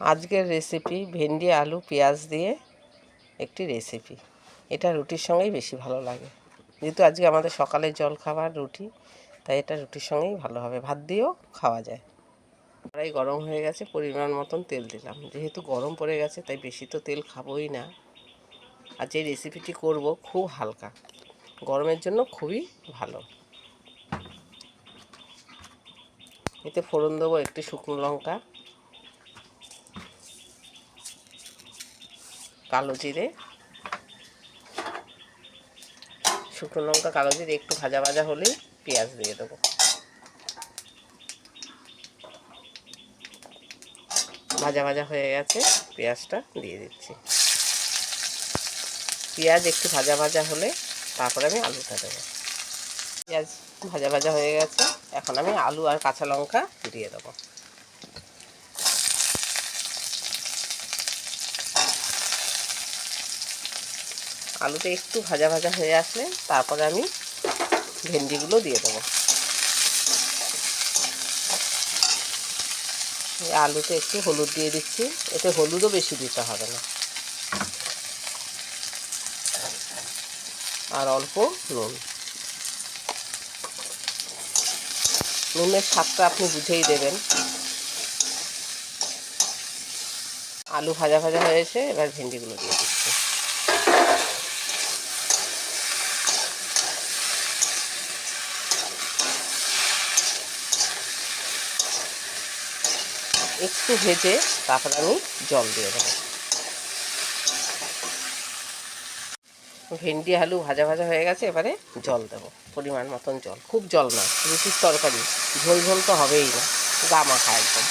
আজকের রেসিপি ভেন্ডি, আলু, পেঁয়াজ দিয়ে একটি রেসিপি এটা রুটির সঙ্গেই বেশি ভালো লাগে। যেহেতু আজকে আমাদের সকালের জল খাবার রুটি, তাই এটা রুটির সঙ্গেই ভালো হবে। ভাত দিয়েও খাওয়া যায়। কড়াই গরম হয়ে গেছে, পরিমাণ মতন তেল দিলাম। যেহেতু গরম পড়ে গেছে, তাই বেশি তো তেল খাবোই না। আর যে রেসিপিটি করব, খুব হালকা। গরমের জন্য খুবই ভালো। এতে ফোড়ন দেবো একটি শুকনো লঙ্কা। কালো জিরে। শুকনো লঙ্কা, কালো জিরে, একটু ভাজা ভাজা হলেই পেঁয়াজ দিয়ে দেবো। ভাজা ভাজা হয়ে গেছে, পেঁয়াজটা দিয়ে দিচ্ছি। পেঁয়াজ একটু ভাজা ভাজা হলে তারপরে আমি আলুটা দেবো। পেঁয়াজ ভাজা ভাজা হয়ে গেছে, এখন আমি আলু আর কাঁচা লঙ্কা দিয়ে দেবো। আলুটা একটু ভাজা ভাজা হয়ে আসলে তারপরে আমি ভেন্ডিগুলো দিয়ে দেবো। আলুতে একটু হলুদ দিয়ে দিচ্ছি, এতে হলুদও বেশি দিতে হবে না। আর অল্প নুন। নুনের স্বাদটা আপনি বুঝেই দেবেন। আলু ভাজা ভাজা হয়েছে এবার ভেন্ডিগুলো দিয়ে দিচ্ছি। একটু ভেজে তারপরে আমি জল দিয়ে দেবো। ভেন্ডি, আলু ভাজা ভাজা হয়ে গেছে, এবারে জল দেবো, পরিমাণ মতন জল। খুব জল না রুটির তরকারি, ঝোল ঝোল তো হবেই না, গা মাখা একদম।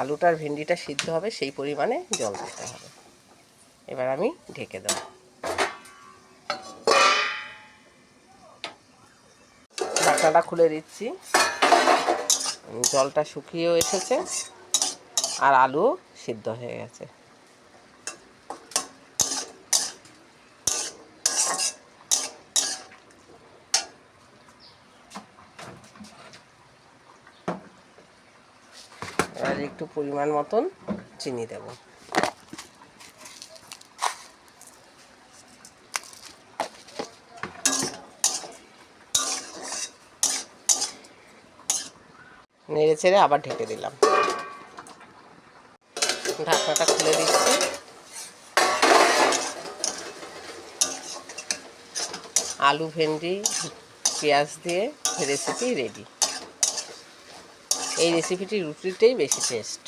আলুটার ভেন্ডিটা সিদ্ধ হবে, সেই পরিমাণে জল দিতে হবে। এবার আমি ঢেকে দেব। ঢাকনাটা খুলে দিচ্ছি। জলটা শুকিয়েও এসেছে, আর আলু সিদ্ধ হয়ে গেছে। এবার একটু পরিমাণ মতন চিনি দেব। নেড়ে ছেড়ে আবার ঢেকে দিলাম। ঢাকনাটা খুলে দিচ্ছি। আলু, ভেন্ডি, পেঁয়াজ দিয়ে রেসিপি রেডি। এই রেসিপিটি রুটিতেই বেশি টেস্ট